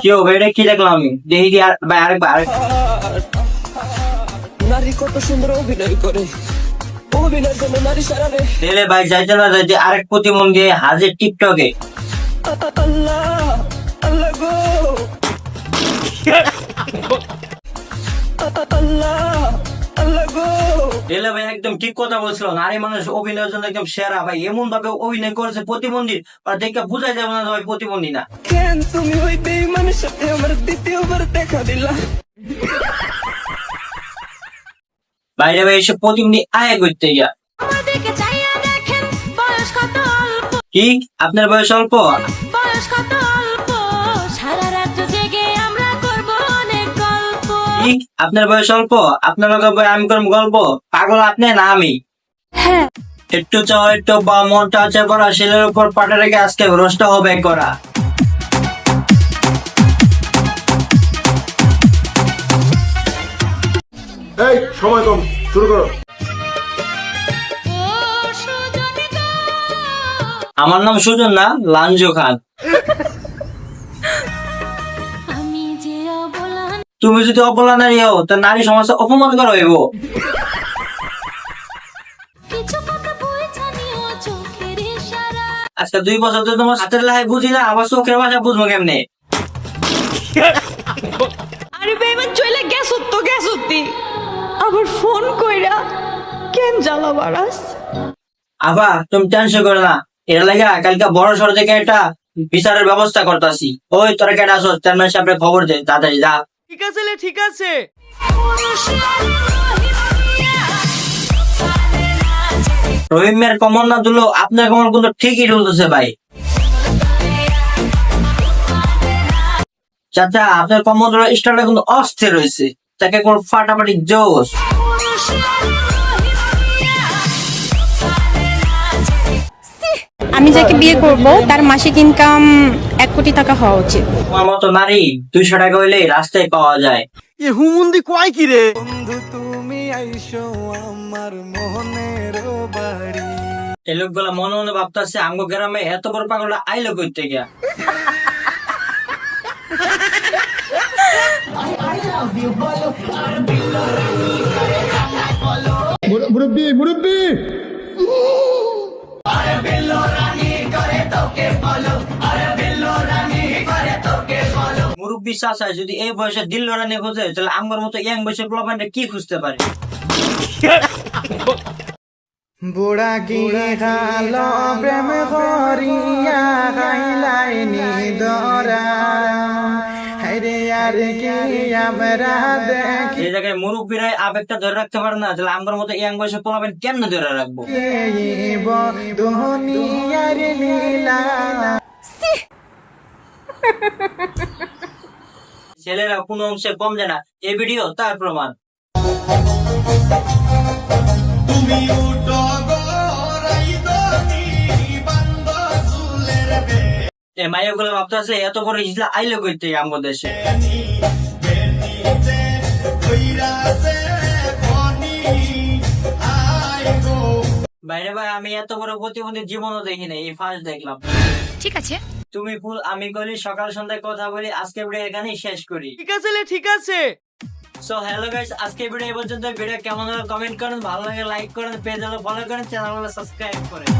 কি হবে এটা কি দেখলাম আমি দেখি কি আর ভাই আরেকবার আরেক নারী কত সুন্দর অভিনয় করে। অভিনয়ের জন্য নারী সারা রে ভাই যাইতে না যাইতে আরেক প্রতিবন্ধী হাজির টিকটকে আল্লাহ আল্লাহ গো। আল্লাহ। দিলে ভাই একদম ঠিক কথা বলছিল নারী মানুষ অভিনয়ের জন্য একদম সেরা। ভাই এমন ভাবে অভিনয় করেছে প্রতিবন্ধী আর দেখে বোঝাই যাবে না যে ভাই প্রতিবন্ধী না। কেন তুমি ওই বেইমানের সাথে আমার দ্বিতীয়বার দেখা দিলা? বাইরে ভাই এসে প্রতিবন্ধী আয় করতে গিয়া। কি? আপনার বয়স অল্প? বয়স কত অল্প? কি? আপনার বয়স অল্প? আপনার লগে বই আমি করব গল্প? পাগল আপনি না আমি? হ্যাঁ। একটু চাও একটু বা মনটা আছে করা শিলের উপর পাটা রেখে আজকে রোস্টটা হবে করা। এই সময় কম শুরু করো। আমার নাম সুজন না লাঞ্জু খান। তুমি যদি অপলা নারী হও তা নারী সমাজে অপমান করা হইব। কিছু কথা বই জানিও চোখের ইশারা। আজকে দুই বছর তো তোমার হাতের লাই বুঝি না আবার চোখের ভাষা বুঝব কেমনে? আরে বেমান চলে তো গেছো তি। আবার ফোন কইরা কেন জ্বালা বাড়াস? আবা তুমি টেনশন করো না। এর লাগে কালকে বড় সড় থেকে একটা বিচারের ব্যবস্থা করতেছি। ওই তোরা কেটে আসো চেয়ারম্যান সাহেবের খবর দে তাড়াতাড়ি যা। ঠিক আছে লে, ঠিক আছে। রহিমের কমল না দিল, আপনার কমল কিন্তু ঠিকই তুলতেছে ভাই। চাচা, আপনার কমল স্টারটা কিন্তু অস্থির রয়েছে তাকে কোন ফাটাফাটি জোশ। আমি যাকে বিয়ে করব তার মাসিক ইনকাম এক কোটি টাকা হওয়া উচিত। তোমার মতো নারী দুইশো টাকা হইলে রাস্তায় পাওয়া যায়। এ হুমুন্দি কয় কি রে? এই লোকগুলা মনে মনে ভাবতেছে আমগো গ্রামে এত বড় পাগলটা আইলো করতে গিয়া মুরব্বী মুরব্বী! মুরব্বী চাচা যদি এই বয়সে দিল রানি খোঁজে তাহলে আমার মতো ইয়াং বয়সের প্লাবানটা কি খুঁজতে পারে? বুড়া গিয়ে খালো প্রেম করিয়া গাইলাই নিদরা হাইরে আর কি আমরা দেখি? যে জায়গায় মুরব্বীরাই আবেগটা ধরে রাখতে পারে না তাহলে আমার মতো ইয়াং বয়সের প্লাবান কেমনে ধরে রাখব? দুনিয়ার লীলা ছেলেরা কোনো অংশে কম যায় না। এই ভিডিও তার প্রমাণ। এই মাইয়াগুলো ভাবতেছে এত বড় ইসলা আইলো করতে আমার দেশে। বাইরে ভাই আমি এত বড় প্রতিবন্ধী জীবনও দেখি নাই এই ফার্স্ট দেখলাম। ঠিক আছে। তুমি ফুল আমি করি সকাল সন্ধ্যায় কথা বলি আজকে ভিডিও এখানেই শেষ করি। ঠিক আছে লে ঠিক আছে। সো হ্যালো গাইস আজকে ভিডিও এই পর্যন্ত ভিডিও কেমন হলো কমেন্ট করেন ভালো লাগে লাইক করেন পেজ হলো ফলো করেন চ্যানেল হলো সাবস্ক্রাইব করেন।